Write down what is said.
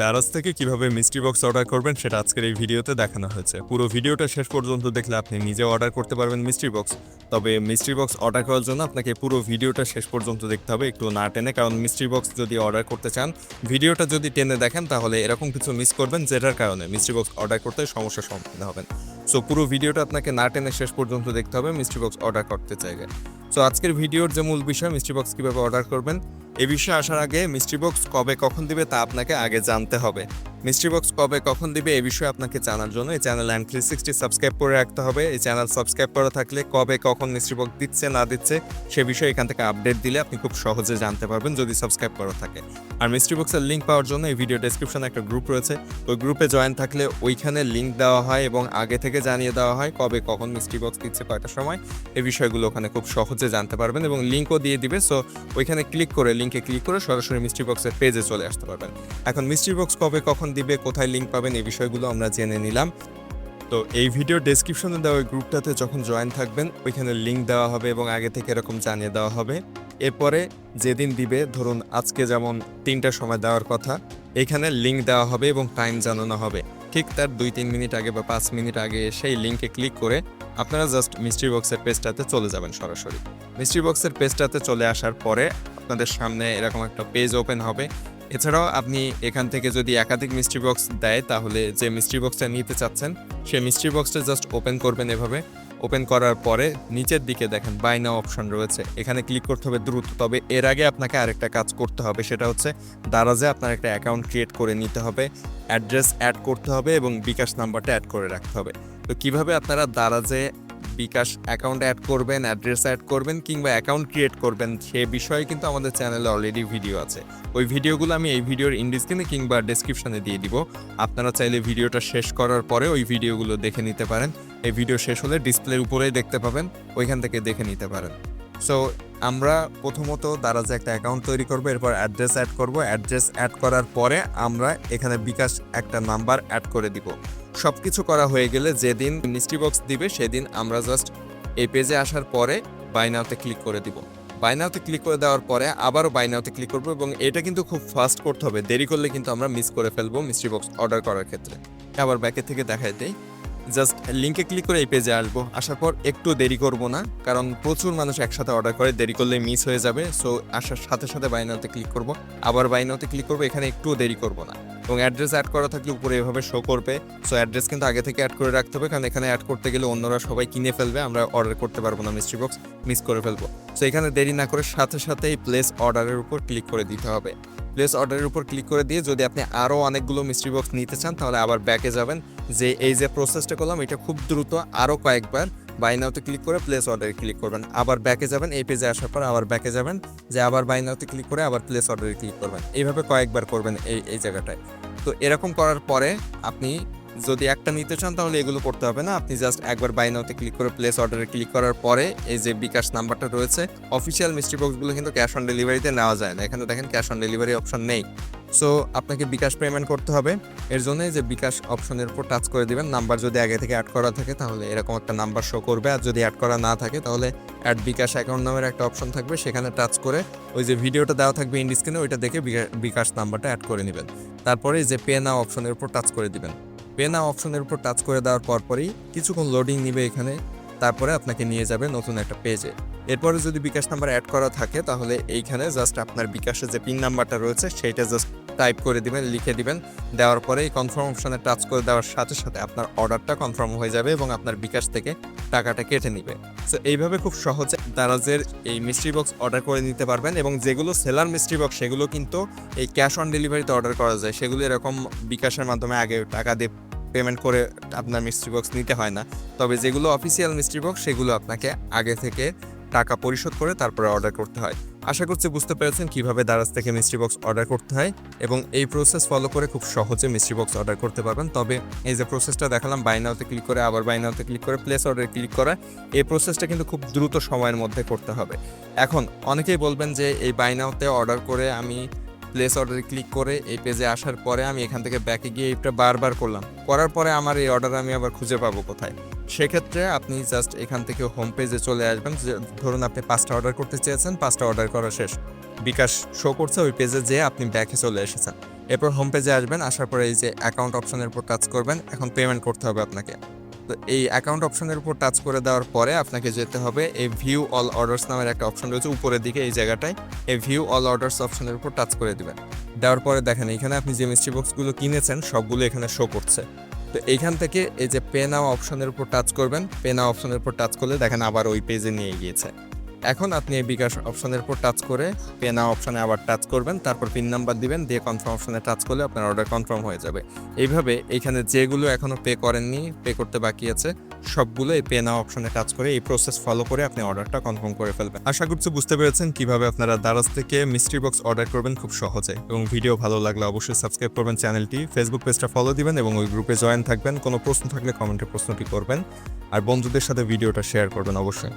দারাজ থেকে কীভাবে mystery box order করবেন সেটা আজকের এই ভিডিওতে দেখানো হয়েছে। পুরো ভিডিওটা শেষ পর্যন্ত দেখলে আপনি নিজে অর্ডার করতে পারবেন মিস্ট্রি বক্স। তবে মিস্ট্রি বক্স অর্ডার করার জন্য আপনাকে পুরো ভিডিওটা শেষ পর্যন্ত দেখতে হবে, একটু না টেনে, কারণ মিস্ট্রি বক্স যদি অর্ডার করতে চান, ভিডিওটা যদি টেনে দেখেন তাহলে এরকম কিছু মিস করবেন যেটার কারণে মিস্ট্রি বক্স অর্ডার করতে সমস্যার সম্মুখীন হবেন। সো পুরো ভিডিওটা আপনাকে না টেনে শেষ পর্যন্ত দেখতে হবে মিস্ট্রি বক্স অর্ডার করতে চাইলে। সো আজকের ভিডিওর যে মূল বিষয় মিস্ট্রি বক্স কীভাবে অর্ডার করবেন, এ বিষয়ে আসার আগে মিস্ট্রি বক্স কবে কখন দিবে তা আপনাকে আগে জানতে হবে। মিস্ট্রি বক্স কবে কখন দিবে এই বিষয়ে আপনাকে জানার জন্য এই channel and three sixty subscribe করে রাখতে হবে। এই চ্যানেল সাবস্ক্রাইব করা থাকলে কবে কখন মিস্ট্রি বক্স দিচ্ছে, না দিচ্ছে, সে বিষয়ে এখান থেকে আপডেট দিলে আপনি খুব সহজে জানতে পারবেন যদি সাবস্ক্রাইব করা থাকে। আর মিস্ট্রি বক্সের লিঙ্ক পাওয়ার জন্য এই ভিডিও ডেসক্রিপশনে একটা গ্রুপ রয়েছে। ওই গ্রুপে জয়েন থাকলে ওইখানে লিঙ্ক দেওয়া হয় এবং আগে থেকে জানিয়ে দেওয়া হয় কবে কখন মিস্ট্রি বক্স দিচ্ছে কয়টার সময়। এই বিষয়গুলো ওখানে খুব সহজে জানতে পারবেন এবং লিঙ্কও দিয়ে দিবে। সো ওইখানে ক্লিক করে লিঙ্কে ক্লিক করে সরাসরি মিস্ট্রি বক্সের পেজে চলে আসতে পারবেন। এখন মিস্ট্রি বক্স কবে কখন দিবে, কোথায় লিঙ্ক পাবেন, এই বিষয়গুলো আমরা জেনে নিলাম। তো এই ভিডিও ডেসক্রিপশনে দেওয়া ওই গ্রুপটাতে যখন জয়েন থাকবেন, ওইখানে লিঙ্ক দেওয়া হবে এবং আগে থেকে এরকম জানিয়ে দেওয়া হবে। এরপরে যেদিন দিবে, ধরুন আজকে যেমন তিনটার সময় দেওয়ার কথা, এখানে লিঙ্ক দেওয়া হবে এবং টাইম জানানো হবে। ঠিক তার দুই তিন মিনিট আগে বা পাঁচ মিনিট আগে সেই লিঙ্কে ক্লিক করে আপনারা জাস্ট মিস্ট্রি বক্সের পেজটাতে চলে যাবেন সরাসরি। মিস্ট্রি বক্সের পেজটাতে চলে আসার পরে আপনাদের সামনে এরকম একটা পেজ ওপেন হবে। এছাড়াও আপনি এখান থেকে যদি একাধিক মিস্ট্রি বক্স দেয়, তাহলে যে মিস্ট্রি বক্সটা নিতে চাচ্ছেন, সেই মিস্ট্রি বক্সটা জাস্ট ওপেন করবেন এভাবে। ওপেন করার পরে নিচের দিকে দেখেন বাই নাও অপশন রয়েছে। এখানে ক্লিক করতে হবে দ্রুত, তবে এর আগে আপনাকে আরেকটা কাজ করতে হবে, সেটা হচ্ছে দারাজে আপনার একটা অ্যাকাউন্ট ক্রিয়েট করে নিতে হবে অ্যাড্রেস অ্যাড করতে হবে এবং বিকাশ নাম্বারটা অ্যাড করে রাখতে হবে। তো কীভাবে আপনারা দারাজে বিকাশ অ্যাকাউন্ট অ্যাড করবেন অ্যাড্রেস অ্যাড করবেন কিংবা অ্যাকাউন্ট ক্রিয়েট করবেন, সে বিষয়ে কিন্তু আমাদের চ্যানেলে অলরেডি ভিডিও আছে। ওই ভিডিওগুলো আমি এই ভিডিওর ইন্ডিস্ক্রিনে কিংবা ডেসক্রিপশনে দিয়ে দিব। আপনারা চাইলে ভিডিওটা শেষ করার পরে ওই ভিডিওগুলো দেখে নিতে পারেন। এই ভিডিও শেষ হলে ডিসপ্লের উপরেই দেখতে পাবেন, ওইখান থেকে দেখে নিতে পারেন। সো আমরা প্রথমত দ্বারা যে একটা অ্যাকাউন্ট তৈরি করব, এরপর অ্যাড্রেস অ্যাড করব। অ্যাড্রেস অ্যাড করার পরে আমরা এখানে বিকাশ একটা নাম্বার অ্যাড করে দিব। সব কিছু করা হয়ে গেলে যেদিন মিস্ট্রি বক্স দিবে, সেদিন আমরা জাস্ট এই পেজে আসার পরে বাইনাওতে ক্লিক করে দিব। বাইনাওতে ক্লিক করে দেওয়ার পরে আবারও বাইনাওতে ক্লিক করব এবং এটা কিন্তু খুব ফাস্ট করতে হবে। দেরি করলে কিন্তু আমরা মিস করে ফেলব মিস্ট্রি বক্স অর্ডার করার ক্ষেত্রে। আবার ব্যাকের থেকে দেখাই দেই। জাস্ট লিঙ্কে ক্লিক করে এই পেজে আসব। আসার পর একটু দেরি করব না, কারণ প্রচুর মানুষ একসাথে অর্ডার করে, দেরি করলে মিস হয়ে যাবে। সো আসার সাথে সাথে বাইনাতে ক্লিক করব। আবার বাইনাতে ক্লিক করব, এখানে একটু দেরি করব না। এবং অ্যাড্রেস অ্যাড করা থাকলে উপরে এভাবে শো করবে। সো অ্যাড্রেস কিন্তু আগে থেকে অ্যাড করে রাখতে হবে, কারণ এখানে অ্যাড করতে গেলে অন্যরা সবাই কিনে ফেলবে, আমরা অর্ডার করতে পারব না মিস্ট্রি বক্স মিস করে ফেলব। সো এখানে দেরি না করে সাথে সাথে এই প্লেস অর্ডারের উপর ক্লিক করে দিতে হবে। প্লেস অর্ডারের উপর ক্লিক করে দিয়ে যদি আপনি আরও অনেকগুলো মিস্ট্রি বক্স নিতে চান, তাহলে আবার ব্যাকে যাবেন। যে এই যে প্রসেসটা করলাম, এটা খুব দ্রুত আরও কয়েকবার বাই নাওতে ক্লিক করে প্লেস অর্ডারে ক্লিক করবেন। আবার ব্যাকে যাবেন, এই পেজে আসার পর আবার ব্যাকে যাবেন, যে আবার বাই নাওতে ক্লিক করে আবার প্লেস অর্ডারে ক্লিক করবেন। এইভাবে কয়েকবার করবেন এই এই জায়গাটায়। তো এরকম করার পরে আপনি যদি একটা নিতে চান, তাহলে এগুলো করতে হবে না। আপনি জাস্ট একবার বাই নাওতে ক্লিক করে প্লেস অর্ডারে ক্লিক করার পরে এই যে বিকাশ নাম্বারটা রয়েছে অফিসিয়াল মিস্ট্রি বক্সগুলো কিন্তু ক্যাশ অন ডেলিভারিতে নেওয়া যায় না। এখানে দেখেন ক্যাশ অন ডেলিভারি অপশন নেই। সো আপনাকে বিকাশ পেমেন্ট করতে হবে। এর জন্য যে বিকাশ অপশনের উপর টাচ করে দিবেন। নাম্বার যদি আগে থেকে অ্যাড করা থাকে, তাহলে এরকম একটা নাম্বার শো করবে। আর যদি অ্যাড করা না থাকে, তাহলে অ্যাড বিকাশ অ্যাকাউন্ট নামের একটা অপশন থাকবে। সেখানে টাচ করে ওই যে ভিডিওটা দেওয়া থাকবে ইন স্ক্রিনে ওইটা দেখে বিকা- বিকাশ নাম্বারটা অ্যাড করে নেবেন। তারপরে যে পে নাও অপশনের উপর টাচ করে দিবেন। নাও অপশনের উপর টাচ করে দেওয়ার পরপরই কিছুক্ষণ লোডিং নিবে এখানে, তারপরে আপনাকে নিয়ে যাবে নতুন একটা পেজে এরপরে যদি বিকাশ নাম্বার অ্যাড করা থাকে, তাহলে এইখানে জাস্ট আপনার বিকাশের যে পিন নাম্বারটা রয়েছে, সেইটা জাস্ট টাইপ করে দিবেন, লিখে দিবেন। দেওয়ার পরে এই কনফার্ম অপশনে টাচ করে দেওয়ার সাথে সাথে আপনার অর্ডারটা কনফার্ম হয়ে যাবে এবং আপনার বিকাশ থেকে টাকাটা কেটে নিবে। সো এইভাবে খুব সহজে দারাজের এই মিস্ট্রি বক্স অর্ডার করে নিতে পারবেন এবং যেগুলো সেলার মিস্ট্রি বক্স সেগুলো কিন্তু এই ক্যাশ অন ডেলিভারিতে অর্ডার করা যায়। সেগুলো এরকম বিকাশের মাধ্যমে আগে টাকা দিয়ে পেমেন্ট করে আপনার মিস্ট্রি বক্স নিতে হয় না। তবে যেগুলো অফিসিয়াল মিস্ট্রি বক্স সেগুলো আপনাকে আগে থেকে টাকা পরিশোধ করে তারপরে অর্ডার করতে হয়। আশা করছি বুঝতে পেরেছেন কীভাবে দারাজ থেকে মিস্ট্রি বক্স অর্ডার করতে হয় এবং এই প্রসেস ফলো করে খুব সহজে মিস্ট্রি বক্স অর্ডার করতে পারবেন। তবে এই যে প্রসেসটা দেখালাম বাইনাওতে ক্লিক করে, আবার বাইনাওতে ক্লিক করে প্লেস অর্ডারে ক্লিক করা, এই প্রসেসটা কিন্তু খুব দ্রুত সময়ের মধ্যে করতে হবে। এখন অনেকেই বলবেন যে এই বাইনাওতে অর্ডার করে আমি প্লেস অর্ডারে ক্লিক করে এই পেজে আসার পরে আমি এখান থেকে ব্যাকে গিয়ে এটা বারবার করলাম। করার পরে আমার এই অর্ডার আমি আবার খুঁজে পাবো কোথায়। সেক্ষেত্রে আপনি জাস্ট এখান থেকে হোম পেজে চলে আসবেন। ধরুন আপনি পাঁচটা অর্ডার করতে চেয়েছেন, পাঁচটা অর্ডার করা শেষ। বিকাশ শো করছে, ওই পেজে যেয়ে আপনি ব্যাকে চলে এসেছেন। এরপর হোম পেজে আসবেন, আসার পরে এই যে অ্যাকাউন্ট অপশনের উপর কাজ করবেন, এখন পেমেন্ট করতে হবে আপনাকে। এই অ্যাকাউন্ট অপশনের উপর টাচ করে দেওয়ার পরে আপনাকে যেতে হবে এই ভিউ অল অর্ডার্স নামের একটা অপশন রয়েছে উপরের দিকে এই জায়গাটায়। এই ভিউ অল অর্ডার্স অপশনের উপর টাচ করে দেবেন। দেওয়ার পরে দেখেন এখানে আপনি যে মিস্ট্রি বক্সগুলো কিনেছেন সবগুলো এখানে শো করছে। তো এইখান থেকে এই যে পে নাও অপশনের উপর টাচ করবেন পে নাও অপশনের উপর টাচ করলে দেখেন আবার ওই পেজে নিয়ে গিয়েছে। এখন আপনি এই বিকাশ অপশনের উপর টাচ করে পে নাও অপশনে আবার টাচ করবেন, তারপর পিন নাম্বার দিবেন, দিয়ে কনফার্ম অপশনে টাচ করলে আপনার অর্ডার কনফার্ম হয়ে যাবে। এইভাবে এখানে যেগুলো এখনও পে করেননি পে করতে বাকি আছে, সবগুলো এই পে নাও অপশনে টাচ করে এই প্রসেস ফলো করে আপনি অর্ডারটা কনফার্ম করে ফেলবেন। আশা করছি বুঝতে পেরেছেন কীভাবে আপনারা দারাজ থেকে মিস্ট্রি বক্স অর্ডার করবেন খুব সহজে। এবং ভিডিও ভালো লাগলে অবশ্যই সাবস্ক্রাইব করবেন চ্যানেলটি ফেসবুক পেজটা ফলো দিবেন এবং ওই গ্রুপে জয়েন থাকবেন। কোনো প্রশ্ন থাকলে কমেন্টে প্রশ্নটি করবেন। আর বন্ধুদের সাথে ভিডিওটা শেয়ার করবেন অবশ্যই।